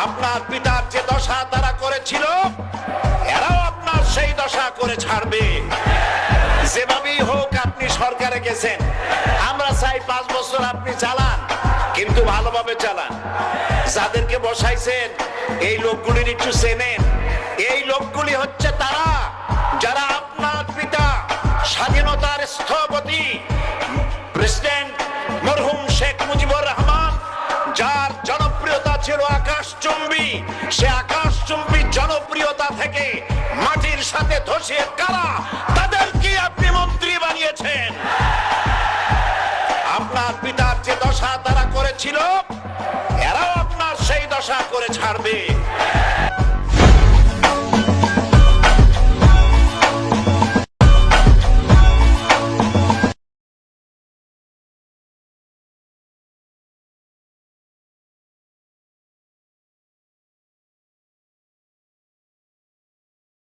আপনার পিতার যে দশা তারা করেছিল, এরাও আপনার সেই দশা করে ছাড়বে। যেভাবেই হোক আপনি সরকারে গেছেন, আমরা চাই পাঁচ বছর আপনি চালান, কিন্তু ভালোভাবে চালান। যাদেরকে বসাইছেন, এই লোকগুলির একটু চেনেন। এই লোকগুলি হচ্ছে তারা, যারা আপনার পিতা স্বাধীনতার স্থপতি ছিল আকাশচুম্বী। সে আকাশচুম্বী জনপ্রিয়তা থেকে মাটির সাথে ধসিয়ে কারা? তাদেরকে আপনি মন্ত্রী বানিয়েছেন? আপনার পিতার যে দশা তারা করেছিল, এরাও আপনার সেই দশা করে ছাড়বে।